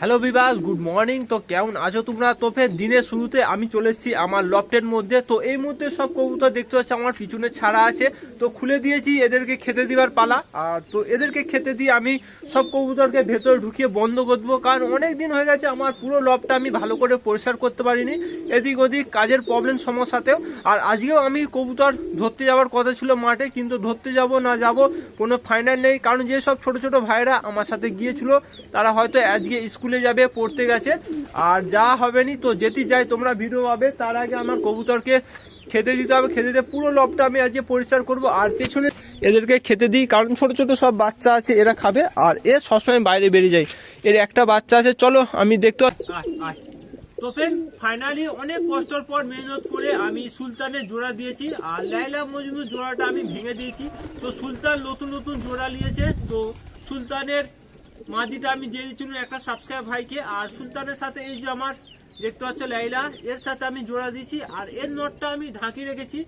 Hello বিবাস good morning তো কেমন আছো তোমরা? তো ফের দিনের শুরুতে আমি চলে এসেছি আমার লফটের মধ্যে। তো এই মুহূর্তে সব কবুতর দেখতে পাচ্ছি, আমার পিছনে ছাড়া আছে। তো খুলে দিয়েছি, এদেরকে খেতে দিবার পালা। আর তো এদেরকে খেতে দিয়ে আমি সব কবুতরকে ভেতরে ঢুকিয়ে বন্ধ করে দেবো কারণ অনেক দিন হয়ে গেছে, আমার পুরো লফটা আমি ভালো করে পরিষ্কার করতে পারিনি। এদিক ওদিক কাজের প্রবলেম সমস্যাতেও। আর আজকেও আমি কবুতর ধরতে যাওয়ার কথা ছিল মাঠে, কিন্তু ধরতে যাব না যাব কোনো ফাইনাল নেই। কারণ যেসব ছোট ছোট ভাইরা আমার সাথে গিয়েছিল, তারা হয়তো আজকে স্কুলে যাবে, পড়তে গেছে। আর যা হবে নি তো যেতে যাই তোমরা ভিডিও পাবে। তার আগে আমার কবুতরকে খেতে দিতে হবে, খেতে দিয়ে পুরো লবটা আমি আজকে পরিষ্কার করব। আর পেছনে এদেরকে খেতে দিই, কারণ ছোট ছোট সব বাচ্চা আছে, এরা খাবে। আর এ সবসময় বাইরে বেরিয়ে যায়। এর একটা বাচ্চা আছে, চলো আমি দেখতে তো ফ্রেন্ড ফাইনালি অনেক কষ্টর পর মেহনত করে আমি সুলতানের জোড়া দিয়েছি। আর লাইলা মজনু জোড়াটা আমি ভেঙে দিয়েছি। তো সুলতান নতুন নতুন জোড়া নিয়েছে। তো সুলতানের মাদিটা আমি দিয়ে দিচ্ছিলাম একটা সাবস্ক্রাইব ভাইকে। আর সুলতানের সাথে এই যে আমার দেখতে পাচ্ছ লাইলা, এর সাথে আমি জোড়া দিয়েছি। আর এর নটটা আমি ঢাকি রেখেছি।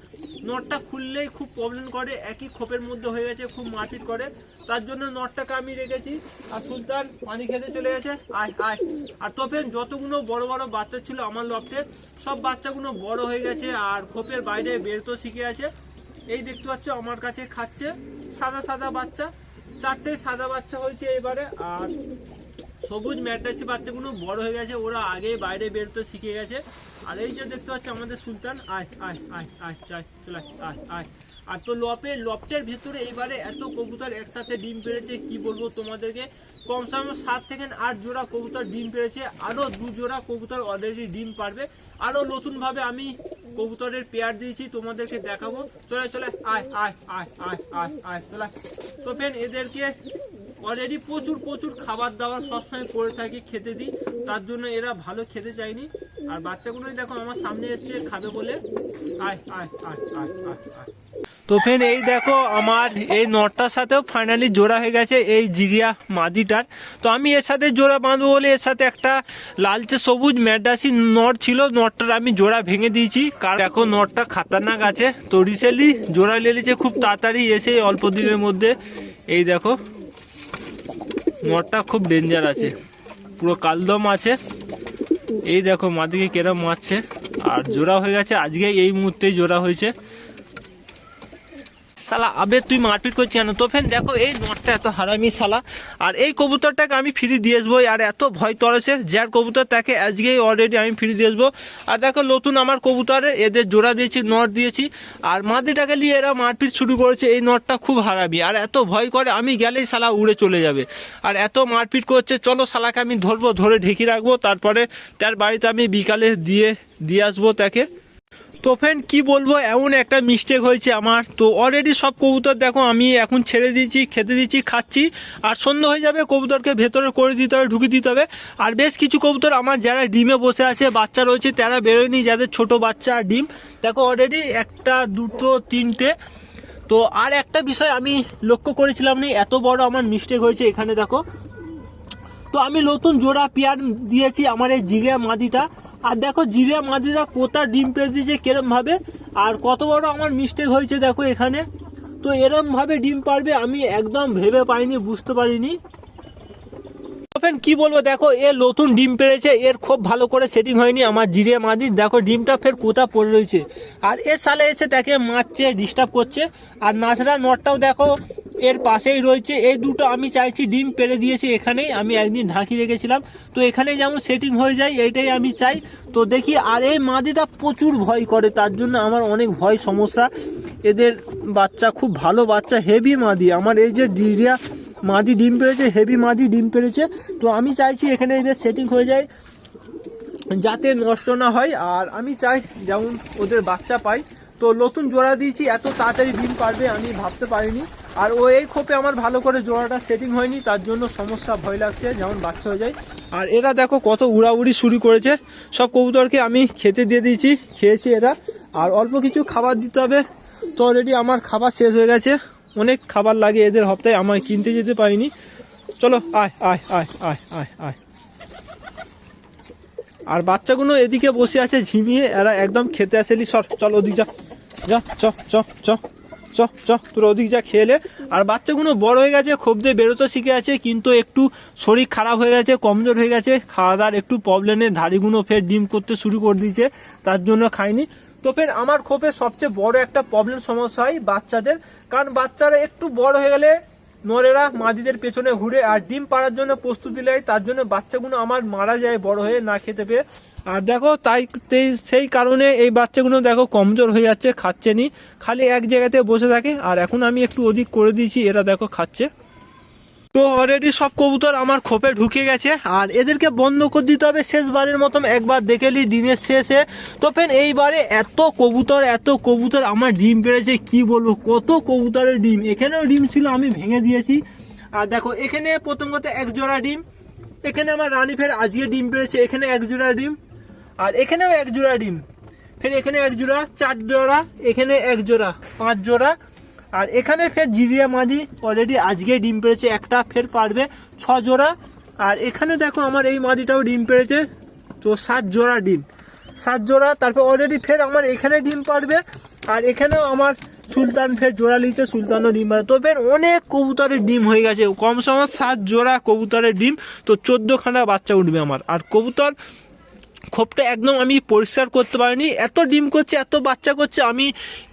নটটা খুললেই খুব প্রবলেম করে, একই খোপের মধ্যে হয়ে গেছে, খুব মারপিট করে। তার জন্য নটটাকে আমি রেখেছি। আর সুলতান পানি খেতে চলে গেছে। আয় আয়। আর তোফেন যতগুলো বড় বড় বাচ্চা ছিল আমার লফটে, সব বাচ্চাগুলো বড় হয়ে গেছে। আর খোপের বাইরে বেরোতে শিখে আছে। এই দেখতে পাচ্ছ, আমার কাছে খাচ্ছে। সাদা সাদা বাচ্চা। চারটে সাদা বাচ্চা হয়েছে এবারে আর সবুজ ম্যাড্রাসি বাচ্চাগুলো বড় হয়ে গেছে ওরা আগে বাইরে বেরোতে শিখে গেছে। আর এই যে দেখতে পাচ্ছি আমাদের সুলতান আয় আয় আয় আয় চাই চলে আয়, আয় আর তো লপে লপটের ভেতরে এবারে এত কবুতর একসাথে ডিম পেড়েছে কি বলব তোমাদেরকে? কমসে কম সাত থেকে আট জোড়া কবুতর ডিম পেড়েছে আরও দু জোড়া কবুতর অলরেডি ডিম পারবে। আরও নতুন ভাবে আমি কবুতরের পেয়ার দিয়েছি তোমাদেরকে দেখাবো। চলে চলে আয় আয় আয় আয় আয় আয় চলে তো ফেন এদেরকে অলরেডি প্রচুর প্রচুর খাবার দাবার সবসময় করে থাকি, খেতে দিই। তার জন্য এরা ভালো খেতে চায়নি। আর বাচ্চাগুলো দেখো আমার সামনে এসছে, খাবে বলে। আয় আয় আয় আয় আয় আয়। তো ফেন এই দেখো আমার এই নটটার সাথেও ফাইনালি জোড়া হয়ে গেছে এই জিরিয়া মাদিটার। তো আমি এর সাথে জোড়া বাঁধবো বলে এর সাথে একটা লালচে সবুজ ম্যাডাসি নট ছিল, নটটার আমি জোড়া ভেঙে দিয়েছি। কারণ দেখো নটটা খাতারনাক আছে। তো রিসেন্টলি জোড়া লেগেছে, খুব তাড়াতাড়ি এসে অল্প দিনের মধ্যে। এই দেখো নটটা খুব ডেঞ্জার আছে। পুরো কালদম আছে। এই দেখো মাদিকে কেরম মারছে। আর জোড়া হয়ে গেছে। আজকে এই মুহূর্তেই জোড়া হয়েছে। শালা, আবে তুই মারপিট করছি কেন? তো ফেন দেখো, এই নটটা এত হারামি শালা। আর এই কবুতরটাকে আমি ফ্রি দিয়ে আসব, আর এত ভয় তরেছে যার কবুতর তাকে আজকেই অলরেডি আমি ফ্রি দিয়ে আসব। আর দেখো, নতুন আমার কবুতরে এদের জোড়া দিয়েছি, নট দিয়েছি। আর মাদিটাকে নিয়ে এরা মারপিট শুরু করেছে, এই নটটা খুব হারামি। আর এত ভয় করে আমি গেলেই শালা উড়ে চলে যাবে। আর এত মারপিট করছে, চলো শালাকে আমি ধরবো, ধরে ঢেকে রাখব, তারপরে তার বাড়িতে আমি বিকালে দিয়ে দিয়ে আসব তাকে। তো ফ্রেন্ড কি বলব? এমন একটা মিস্টেক হয়েছে আমার। তো অলরেডি সব কবুতর দেখো, আমি এখন ছেড়ে দিয়েছি, খেতে দিচ্ছি খাচ্ছি। আর সন্ধ্যা হয়ে যাবে, কবুতরকে ভেতরে করে দিতে হবে ঢুকে দিতে হবে। আর বেশ কিছু কবুতর আমার যারা ডিমে বসে আছে, বাচ্চা রয়েছে, তারা বেরোয়নি, যাদের ছোট বাচ্চা আর ডিম। দেখো অলরেডি একটা, দুটো, তিনটে। তো আর একটা বিষয় আমি লক্ষ্য করেছিলাম না, এত বড় আমার মিস্টেক হয়েছে এখানে, দেখো। তো আমি নতুন জোড়া পেয়ার দিয়েছি আমার এই জিরিয়া মাদিটা। আর দেখো জিরিয়া মাদিটা কোথা ডিম পেয়ে দিয়েছে, কিরম ভাবে? আর কত বড় আমার মিস্টেক হয়েছে দেখো এখানে। তো এরম ভাবে ডিম পারবে আমি একদম ভেবে পাইনি, বুঝতে পারিনি। কি বলব দেখো, এ নতুন ডিম পেরেছে এর খুব ভালো করে সেটিং হয়নি আমার জিরিয়া মাদির দেখো ডিমটা ফের কোথা পড়ে রয়েছে। আর এর সালে এসে তাকে মারছে ডিস্টার্ব করছে। আর নাচড়া নটটাও দেখো এর পাশেই রয়েছে, এই দুটো আমি চাইছি ডিম পেরে দিয়েছি এখানেই, আমি একদিন ঢাকি রেখেছিলাম। তো এখানেই যেমন সেটিং হয়ে যায়, এইটাই আমি চাই। তো দেখি, আর এই মাদিটা প্রচুর ভয় করে, তার জন্য আমার অনেক ভয় সমস্যা। এদের বাচ্চা খুব ভালো বাচ্চা হেভি মাদি। আমার এই যে ডিরিয়া মাদি ডিম পেরেছে হেভি মাদি ডিম পেরেছে তো আমি চাইছি এখানে এদের সেটিং হয়ে যায়, যাতে নষ্ট না হয়। আর আমি চাই যেমন ওদের বাচ্চা পাই। তো নতুন জোড়া দিয়েছি, এত তাড়াতাড়ি ডিম পারবে আমি ভাবতে পারিনি। আর ও এই খোপে আমার ভালো করে জোড়াটা সেটিং হয়নি, তার জন্য সমস্যা ভয় লাগছে, যেমন বাচ্চা হয়ে যায়। আর এরা দেখো কত উড়াউড়ি শুরু করেছে। সব কবুতরকে আমি খেতে দিয়ে দিয়েছি, খেয়েছি এরা। আর অল্প কিছু খাবার দিতে হবে। তো অলরেডি আমার খাবার শেষ হয়ে গেছে। অনেক খাবার লাগে এদের হপ্তায় আমার কিনতে যেতে পারিনি। চলো, আয় আয় আয় আয় আয় আয়। আর বাচ্চাগুলো এদিকে বসে আছে ঝিমিয়ে, এরা একদম খেতে আসেনি। সর, চল ওদিক যা। যা, চ চ চ। চ চ তোর ওদিক যা খেলে আর বাচ্চাগুলো বড় হয়ে গেছে খুব দিয়ে বেরোতে শিখে আছে, কিন্তু একটু শরীর খারাপ হয়ে গেছে, কমজোর হয়ে গেছে খাওয়া দাওয়ার একটু প্রবলেমে ধাড়িগুলো ফের ডিম করতে শুরু করে দিয়েছে, তার জন্য খাইনি। তো ফের আমার খোপে সবচেয়ে বড় একটা প্রবলেম সমস্যা হয় বাচ্চাদের, কারণ বাচ্চারা একটু বড় হয়ে গেলে নরেরা মাদিদের পেছনে ঘুরে আর ডিম পাড়ার জন্য প্রস্তুতি নেয়, তার জন্য বাচ্চাগুলো আমার মারা যায় বড় হয়ে না খেতে পেয়ে। আর দেখো, তাই সেই কারণে এই বাচ্চাগুলো দেখো কমজোর হয়ে যাচ্ছে, খাচ্ছে নি। খালি এক জায়গাতে বসে থাকে। আর এখন আমি একটু ওদিক করে দিয়েছি, এরা দেখো খাচ্ছে। তো অলরেডি সব কবুতর আমার খোপে ঢুকে গেছে। আর এদেরকে বন্ধ করে দিতে হবে। শেষবারের মতন একবার দেখে নি, দিনের শেষে। তো ফেন এইবারে এত কবুতর এত কবুতর আমার ডিম পেড়েছে, কি বলব? কত কবুতরের ডিম। এখানেও ডিম ছিল, আমি ভেঙে দিয়েছি। আর দেখো, এখানে প্রথম কথা এক জোড়া ডিম। এখানে আমার রানী ফের আজকে ডিম পেড়েছে, এখানে এক জোড়া ডিম। আর এখানেও এক জোড়া ডিম। ফের এখানে এক জোড়া, চার জোড়া, এখানে এক জোড়া, পাঁচ জোড়া। আর এখানে ফের জিরিয়া মাঝি অলরেডি আজকে ডিম পেড়েছে একটা ফের পারবে ছ জোড়া। আর এখানে দেখো আমার এই মাদিটাও ডিম পেড়েছে তো সাত জোড়া ডিম। সাত জোড়া, তারপর অলরেডি ফের আমার এখানে ডিম পারবে। আর এখানেও আমার সুলতান ফের জোড়া লিখছে সুলতানও ডিম পারবে। তো ফের অনেক কবুতরের ডিম হয়ে গেছে, কম সময় সাত জোড়া কবুতরের ডিম, তো চোদ্দোখানা বাচ্চা উঠবে আমার। আর কবুতর খোপটা একদম আমি পরিষ্কার করতে পারিনি। এত ডিম করছে, এত বাচ্চা করছে, আমি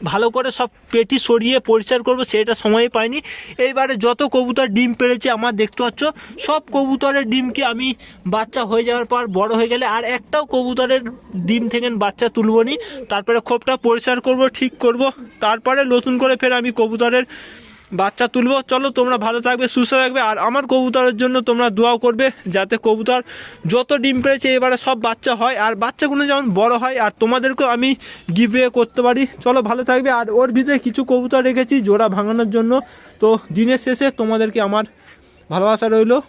ভালো করে সব পেটি সরিয়ে পরিষ্কার করব, সেটা সময় পাইনি। এইবারে যত কবুতর ডিম পেড়েছে আমার দেখতে পাচ্ছ, সব কবুতরের ডিমকে আমি বাচ্চা হয়ে যাওয়ার পর বড় হয়ে গেলে আর একটাও কবুতরের ডিম থেকে বাচ্চা তুলবো নি। তারপরে খোপটা পরিষ্কার করব, ঠিক করব। তারপরে নতুন করে ফের আমি কবুতরের বাচ্চা তুলবো। চলো, তোমরা ভালো থাকবে, সুস্থ থাকবে। আর আমার কবুতরের জন্য তোমরা দোয়াও করবে, যাতে কবুতর যত ডিম পেড়েছে এবারে সব বাচ্চা হয়। আর বাচ্চাগুলো যেমন বড় হয়, আর তোমাদেরকেও আমি গিভওয়ে করতে পারি। চলো, ভালো থাকবে। আর ওর ভিতরে কিছু কবুতর রেখেছি, জোড়া ভাঙানোর জন্য। তো, দিনের শেষে তোমাদেরকে আমার ভালোবাসা রইল।